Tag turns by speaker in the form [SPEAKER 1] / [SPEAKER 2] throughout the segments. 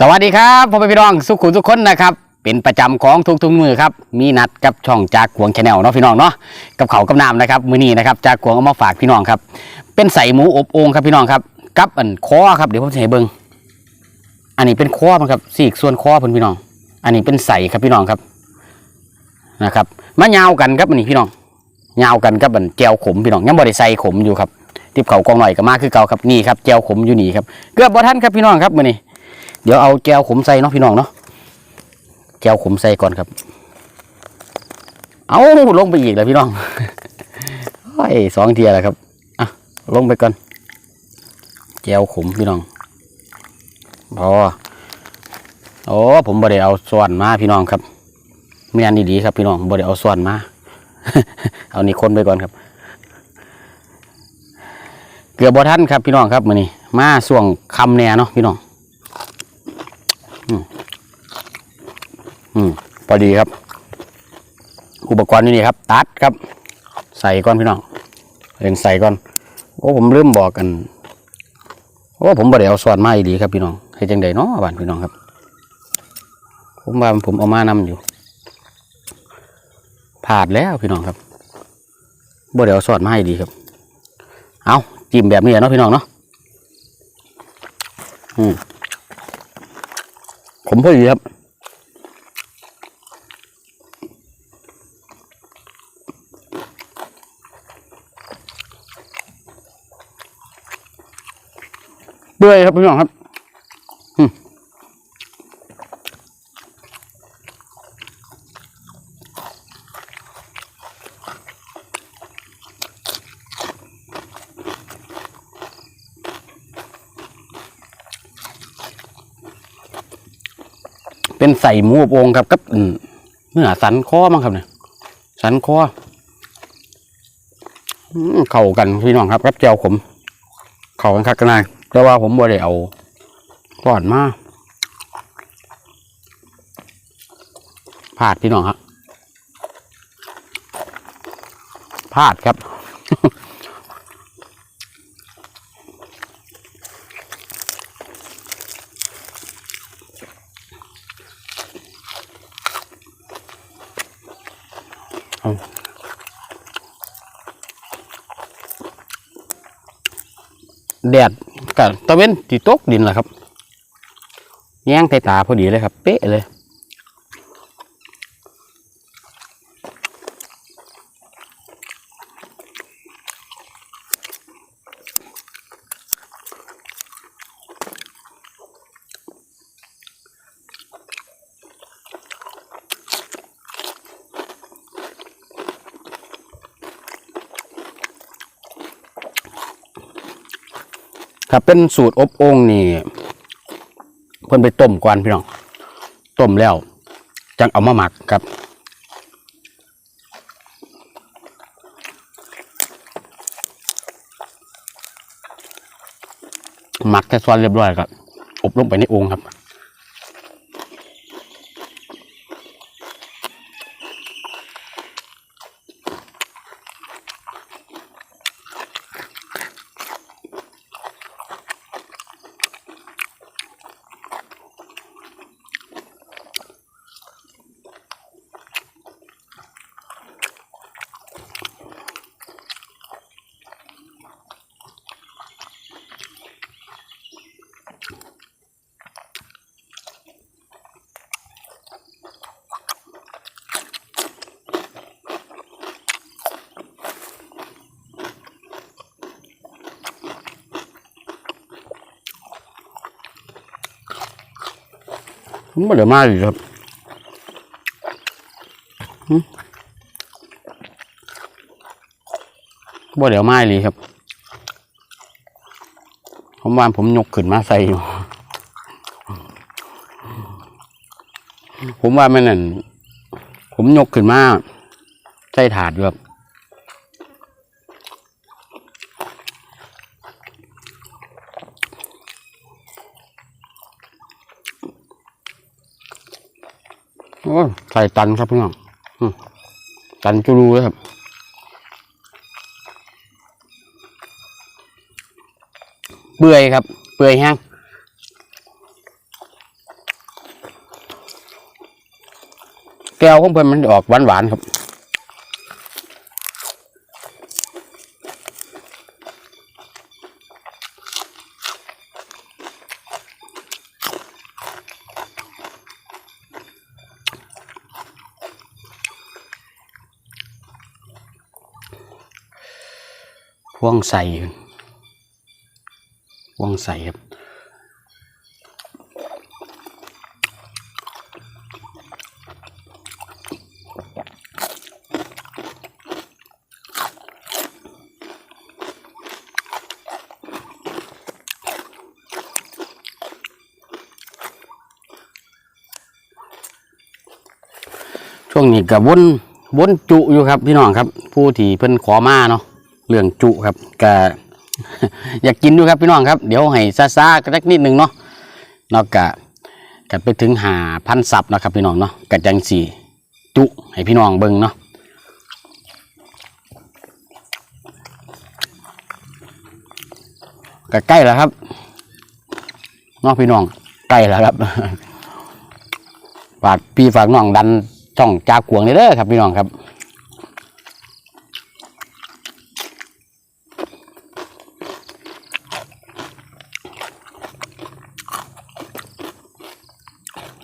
[SPEAKER 1] สวัสดีครับพ่อแม่พี่น้องสุขุมทุกคนนะครับ เป็นประจำของทุกๆมือครับ มีนัดกับช่องจากขวงชาแนลเนาะพี่น้องเนาะกับเขากับน้ำนะครับมือนี้นะครับจากขวงเอามาฝากพี่น้องครับ เป็นใส่หมูอบโอ่งครับพี่น้องครับกับอันคอครับเดี๋ยวผมจะให้เบิ่งอันนี้เป็นคอมันครับสีกส่วนคอเพิ่อนพี่น้อง อันนี้เป็นใส่ครับพี่น้องครับนะครับมายาวกันครับอันนี้พี่น้องยาวกันกับอันแจวขมพี่น้องยังบ่ได้ใส่ขมอยู่ครับทิปเขากองหน่อยก็มาคือเก่าครับนี่ครับแจวขมอยู่นี่ครับเกือบบ่ทันครับพี่น้องครับมือนี้ เดี๋ยวเอาแก้วขมใส่เนาะพี่น้องเนาะแก้วขมใส่ก่อนครับ เอาลงไปอีกแล้วพี่น้องโอ้สองเทียแล้วครับอะลงไปก่อนแก้วขมพี่น้องพอโอ้ผมบ่ได้เอาส่วนมาพี่น้องครับเมียนดีๆครับพี่น้องบ่ได้เอาส่วนมา เอานี่คนไปก่อนครับ เกือบบ่ทันครับพี่น้องครับมื้อนี้มาส่วงคำแหน่เนาะพี่น้อง อืมพอดีครับ อุปกรณ์อยู่นี่ครับ ตัดครับ ใส่ก่อนพี่น้องเรียนใส่ก่อน โอ้ผมลืมบอกกัน โอ้ผมบ่ได้เอาสวดมาอีดีครับพี่น้องให้จังใดเนาะบ้านพี่น้องครับ ผมว่าผมเอามานำอยู่ผ่าดแล้วพี่น้องครับบ่ได้เอาสวดมาให้ดีครับ เอาจิ้มแบบนี้เนาะพี่น้องเนาะอืมผมพอดีครับ เบื่อยครับพี่น้องครับเป็นใส่หมูอบองครับกับเนื้อสันคอมั้งครับเนี่ยสันคอเข้ากันพี่น้องครับ กับเจียวขม เข้ากันคักกันนาย แต่ว่าผมบ่ได้เอาก่อนมาพลาดพี่น้องครับพลาดครับเอาแดด กับตะเว้นที่ตกดินแหละครับแย่งไตตาพอดีเลยครับ เป๊ะเลย ครับเป็นสูตรอบองนี่เพิ่นไปต้มก่อนพี่น้องต้มแล้ว จังเอามาหมักครับหมักแค่ซอนเรียบร้อยครับอบลงไปในองค์ครับ ผมไม่เหลือมากเลยครับหึบ่เดี๋ยวไม้เลยครับ ผมว่าผมยกขึ้นมาใส่อยู่ผมว่ามันนั่นผมยกขึ้นมาใส่ถาดอยู่ครับ โอ้ใส่ตันครับพี่น้องตันจุลูครับเปื่อยครับ เปื่อยแห้แก้วของเพื่อนมันออกหวานๆครับ พวงใส่พวงใสครับช่วงนี้กับวนวนจุอยู่ครับพี่น้องครับ ผู้ที่เพิ่นขอมาเนาะ เรื่องจุครับก็อยากกินด้วยครับพี่น้องครับ เดี๋ยวให้ซาซากันสักนิดหนึ่งเนาะนอกจากกันไปถึงหาพันซับนะครับพี่น้องเนาะกัจังสี่จุให้พี่น้องเบิ่งเนาะก็ใกล้แล้วครับน้องพี่น้องใกล้แล้วครับฝากพี่ฝากน้องดันช่องจากกวงนี่เด้อครับพี่น้องครับ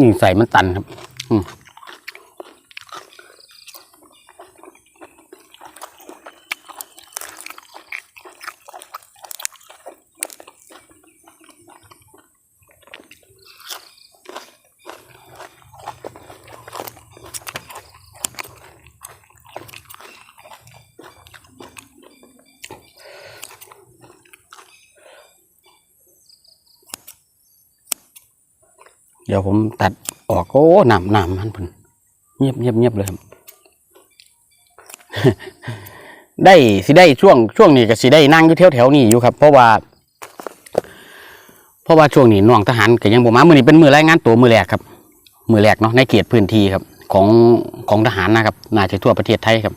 [SPEAKER 1] นี่ใส่มันตันครับ อืม เดี๋ยวผมตัดออกโอ้น้ำน้ำมันเพิ่นเงียบเงียบเงียบเลยครับ ได้สิได้ช่วงช่วงนี้ก็สิได้นั่งอยู่แถวแถวนี้อยู่ครับ เพราะว่า เพราะว่าช่วงนี้น้องทหารก็ยังบ่มามือนี้เป็นมื้อรายงานตัวมือแรกครับ มือแรกเนาะในเขตพื้นที่ครับ ของของทหารนะครับน่าจะทั่วประเทศไทยครับ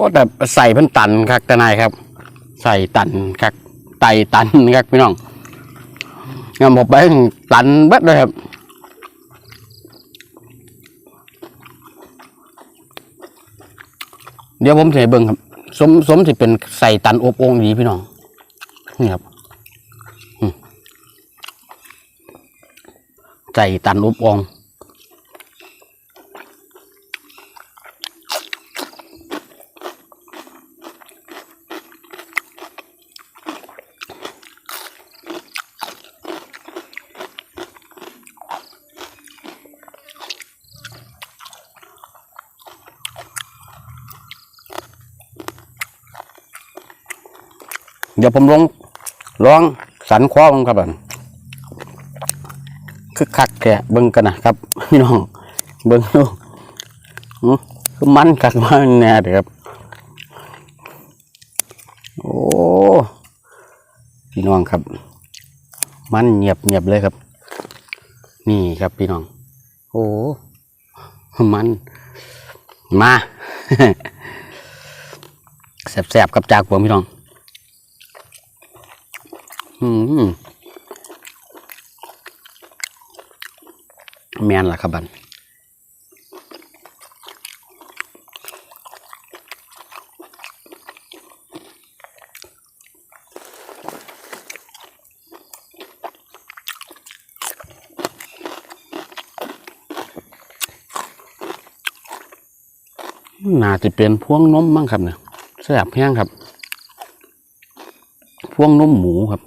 [SPEAKER 1] ก็แต่ใส่เพิ่นตันครับทนายครับ ใส่ตันครับไตตันครับพี่น้องงานบอกไปตันเบิดเลยครับเดี๋ยวผมให้เบิ่งครับ สมสมสิเป็นใส่ตันอบโอ่งดีพี่น้องนี่ครับใส่ตันอบอง เดี๋ยวผมลองลองสันคว้ามันครับผมคือคักแกะเบิ่งกันนะครับพี่น้องเบิ่งดูอื้อคือมันคักมันแน่เด้อครับ โอ้พี่น้องครับ มันเงียบเงียบเลยครับ นี่ครับพี่น้อง โอ้มัน มาแสบๆกับจากผมพี่น้อง อืมแมนล่ะครับบันน่าจะเป็นพวงนมมั้งครับเนี่ยแซ่บแห้งครับ พวงนมหมูครับ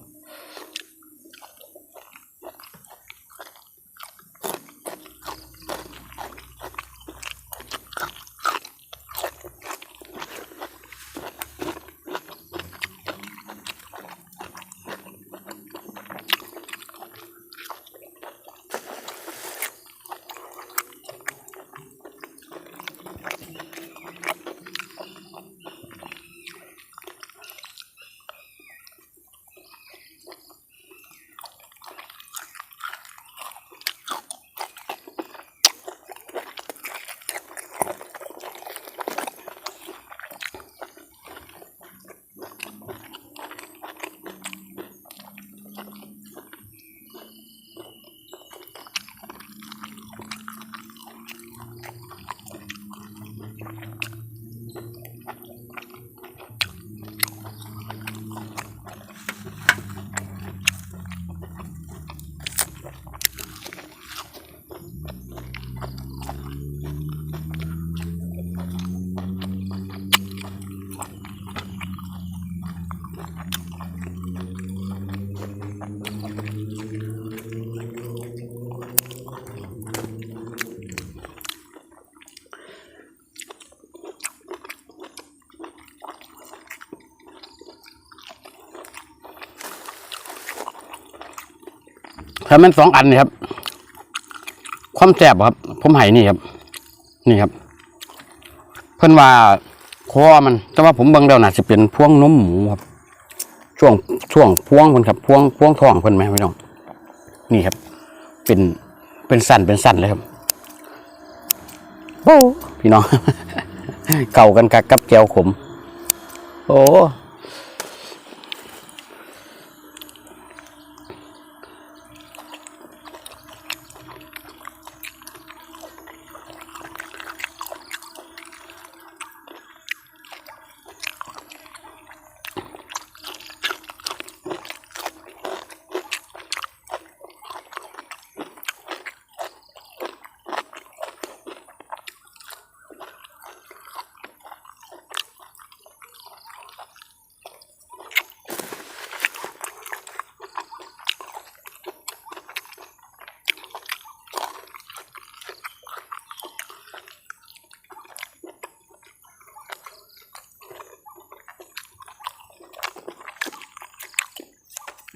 [SPEAKER 1] ถ้ามันสองอันนี่ครับ ความแสบครับ ผมให้นี่ครับ นี่ครับ เพิ่นว่าคอมัน แต่ว่าผมเบิ่งแล้วน่าจะเป็นพวงนมหมูครับ ช่วงช่วงพวงเพิ่นครับพวงพวงท้องเพิ่นไหมพี่น้องนี่ครับ เป็นเป็นสั้นเป็นสั้นเลยครับโอ้พี่น้อง เก่ากันกับกับแก้วขม โอ้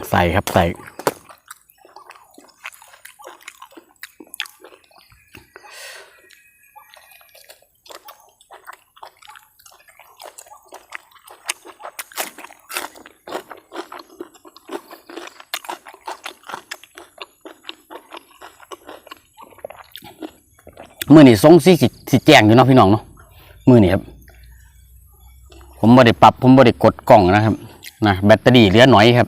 [SPEAKER 1] ใส่ครับใส่ มือนี่ทรงสีสิสแจ้งอยู่เนาะพี่น้องเนาะมือนี่ครับ ผมบ่ได้ปรับ ผมบ่ได้กดกล่องนะครับนะแบตเตอรี่เหลือหน่อยครับ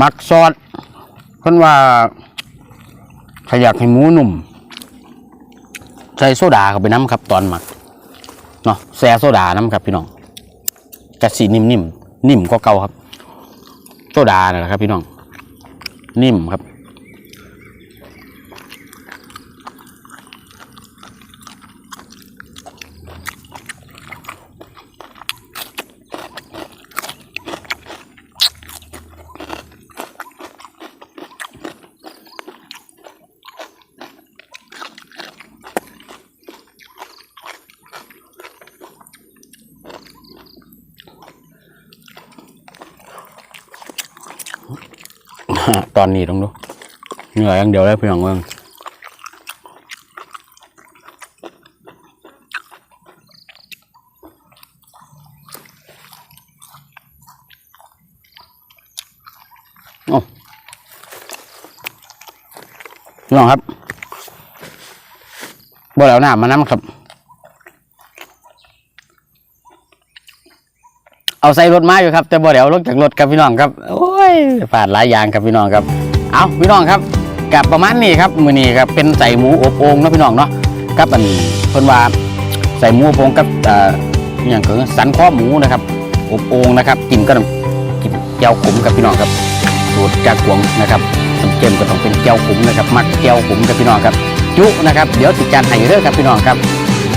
[SPEAKER 1] มักซอสเพิ่นว่าขยักให้หมูนุ่ม ใส่โซดาเข้าไปน้ำครับ ตอนหมักเนาะแซ่โซดาน้ำครับ พี่น้องกะสีนิ่มๆนิ่มก็เก่าครับ โซดาน่นแหละครับ พี่น้อง นิ่มครับ ตอนนี้ต้องดูเหนื่อยอย่างเดียวเลยพี่น้องเมืองโอ้พี่น้องครับบ่แล้วน้ำมาน้ำครับ เอาใส่รถมาอยู่ครับ แต่บ่เดี๋ยวลงจากรถครับพี่น้องครับโอ้ยผ่านหลายอย่างครับพี่น้องครับ เอาพี่น้องครับกับประมาณนี้ครับมือนี้ครับเป็นใส่หมูอบโอ่งเนาะพี่น้องเนาะกับอันเพิ่นว่าใส่หมูอบโอ่งกับอ่ออย่างคือสันข้อหมูนะครับอบโอ่งนะครับ กินก็ต้องกินแก้วขมกับพี่น้องครับสูตรจากกวงนะครับสังเกตก็ต้องเป็นแก้วขมนะครับ มักแก้วขมกับพี่น้องครับจุนะครับเดี๋ยวติจัดให้เด้อครับพี่น้องครับ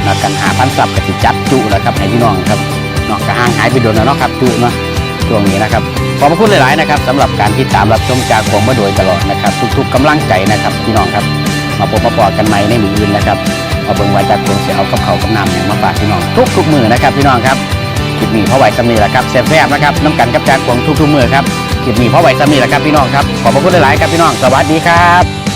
[SPEAKER 1] แล้วกันหาพันซับกับติจัดจุนะครับให้พี่น้องครับ เนาะก็ห่างหายไปโดนแล้วเนาะครับจุเนาะช่วงนี้นะครับขอบพระคุณหลาย ๆ นะครับสำหรับการติดตามรับชมจากผมมาโดยตลอดนะครับ ทุก ๆกำลังใจนะครับพี่น้องครับ มาพบมาปอกันใหม่ในมืออื่นนะครับมาเบิ่งไว้จากผมเสียเอากับเขากับน้ำอย่างมาฝากพี่น้องทุก ๆ มือนะครับพี่น้องครับคลิปนี้เพราะไหวสำนีแหละครับแซ่บๆนะครับน้ำกันกับจากผมทุก ๆ มือครับคลิปนี้เพราะไหวสำนีแหละครับพี่น้องครับขอบพระคุณหลาย ๆ ครับพี่น้องสวัสดีครับ